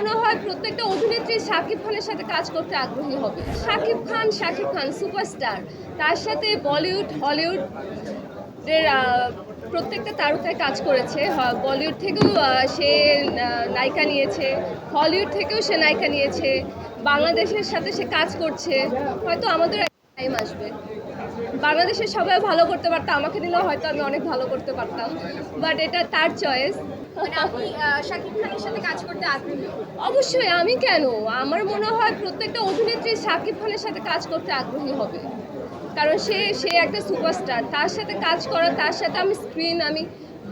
মনে হয় প্রত্যেকটা অভিনেত্রী শাকিব খানের সাথে কাজ করতে আগ্রহী হবে। শাকিব খান শাকিব খান, সুপারস্টার। তার সাথে বলিউড, হলিউডের প্রত্যেকটা তারকায় কাজ করেছে। বলিউড থেকেও সে নায়িকা নিয়েছে। হলিউড থেকেও সে নায়িকা নিয়েছে। বাংলাদেশের সাথে সে কাজ করছে। হয়তো আমাদের টাইম আসবে। বাংলাদেশের সবাই ভালো করতে পারতো। আমাকে দিলেও হয়তো আমি অনেক ভালো করতে পারতাম। বাট এটা তার চয়েস মানে আপনি শাকিব খানের সাথে কাজ করতে আগ্রহী? অবশ্যই আমি কেন? আমার মনে হয় প্রত্যেকটা অভিনেত্রী শাকিব খানের সাথে কাজ করতে আগ্রহী হবে। কারণ সে সে একটা সুপারস্টার। তার সাথে কাজ করা তার সাথে আমি স্ক্রিন আমি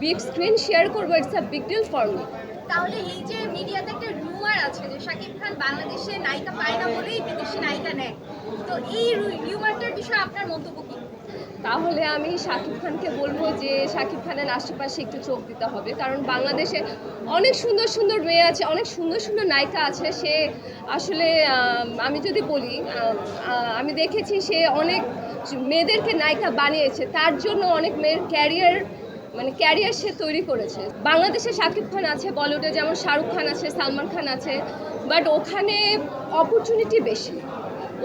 বিগ স্ক্রিন শেয়ার করব it's a big deal for me তাহলে এই যে মিডিয়াতে একটা রুমার আছে যে শাকিব খান বাংলাদেশে নায়িকা পায় না বলেই বিদেশি নায়িকা নেয়। তো এই রুমারটার বিষয়ে আপনার মন্তব্য কি? তাহলে আমি শাকিব খানকে বলব যে শাকিব খানের আশেপাশে একটু চোখ দিতে হবে। কারণ বাংলাদেশে অনেক সুন্দর সুন্দর মেয়ে আছে, অনেক সুন্দর সুন্দর নায়িকা আছে। সে আসলে আমি যদি বলি আমি দেখেছি সে অনেক মেয়েদেরকে নায়িকা বানিয়েছে। তার জন্য অনেক মেয়ের ক্যারিয়ার মানে ক্যারিয়ার সে তৈরি করেছে। বাংলাদেশে শাকিব খান আছে, বলিউডে যেমন শাহরুখ খান আছে, সালমান খান আছে, বাট ওখানে অপরচুনিটি বেশি।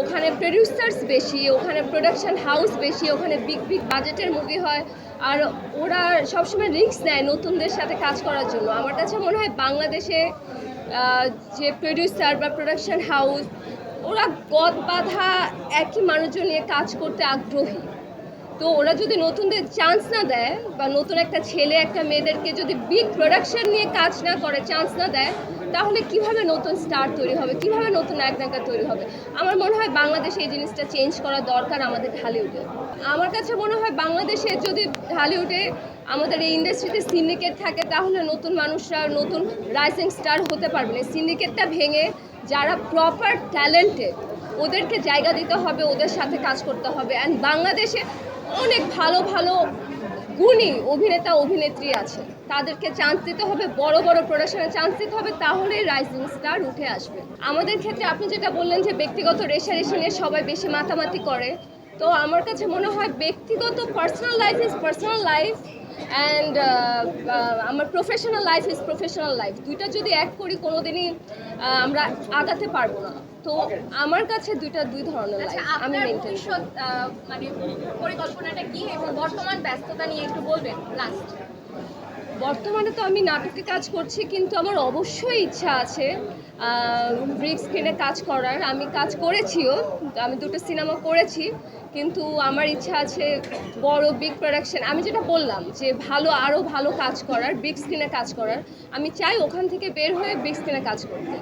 ওখানে প্রডিউসার্স বেশি, ওখানে প্রোডাকশান হাউস বেশি, ওখানে বিগ বিগ বাজেটের মুভি হয়। আর ওরা সবসময় রিস্ক নেয় নতুনদের সাথে কাজ করার জন্য। আমার কাছে মনে হয় বাংলাদেশে যে প্রডিউসার বা প্রোডাকশান হাউস ওরা গদ বাধা একই মানুষজন নিয়ে কাজ করতে আগ্রহী। তো ওরা যদি নতুনদের চান্স না দেয় বা নতুন একটা ছেলে, একটা মেয়েদেরকে যদি বিগ প্রোডাকশন নিয়ে কাজ না করে চান্স না দেয়, তাহলে কীভাবে নতুন স্টার তৈরি হবে? কীভাবে নতুন নায়ক নায়িকা তৈরি হবে? আমার মনে হয় বাংলাদেশে এই জিনিসটা চেঞ্জ করা দরকার আমাদের ঢালিউডে আমার কাছে মনে হয় বাংলাদেশে যদি ঢালিউডে আমাদের এই ইন্ডাস্ট্রিতে সিন্ডিকেট থাকে, তাহলে নতুন মানুষরা, নতুন রাইজিং স্টার হতে পারবে না। সিন্ডিকেটটা ভেঙে যারা প্রপার ট্যালেন্টেড ওদেরকে জায়গা দিতে হবে, ওদের সাথে কাজ করতে হবে। অ্যান্ড বাংলাদেশে অনেক ভালো ভালো গুণী অভিনেতা, অভিনেত্রী আছে। তাদেরকে চান্স দিতে হবে, বড় বড় প্রোডাকশনে চান্স দিতে হবে, তাহলেই রাইজিং স্টার উঠে আসবে। আমাদের ক্ষেত্রে আপনি যেটা বললেন যে ব্যক্তিগত রেশারেশি নিয়ে সবাই বেশি মাতামাতি করে, তো আমার কাছে মনে হয় ব্যক্তিগত personal life is personal life and আমার professional life is professional life দুইটা যদি এক করি কোনো দিনই আমরা আগাতে পারব না। তো আমার কাছে দুইটা দুই ধরনের আচ্ছা লাইফ আমি আপনার মেনটেন মানে পরিকল্পনাটা কি এবং বর্তমান ব্যস্ততা নিয়ে একটু বলবেন লাস্ট বর্তমানে তো আমি নাটকে কাজ করছি কিন্তু আমার অবশ্যই ইচ্ছা আছে ব্রিক স্ক্রিনে কাজ করার। আমি কাজ করেছিও আমি দুটো সিনেমা করেছি কিন্তু আমার ইচ্ছা আছে বড় বিগ প্রোডাকশন আমি যেটা বললাম যে ভালো আরও ভালো কাজ করার বিগ স্ক্রিনে কাজ করার আমি চাই ওখান থেকে বের হয়ে বিগ স্ক্রিনে কাজ করতে।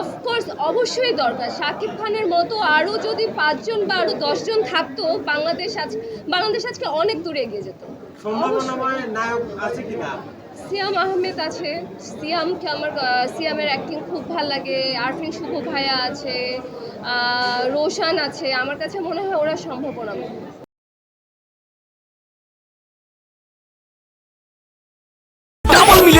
অফকোর্স অবশ্যই দরকার। শাকিব খানের মতো আরও যদি পাঁচজন বা আরও দশজন থাকতো বাংলাদেশ আজ বাংলাদেশ আজকে অনেক দূরে এগিয়ে যেত। সম্ভাবনাময় নায়ক আছে কিনা সিয়াম আহমেদ আছে। সিয়ামকে আমার সিয়ামের অ্যাক্টিং খুব ভালো লাগে। আরফিন শুভ ভাইয়া আছে রোশান আছে। আমার কাছে মনে হয় ওরা সম্ভাবনা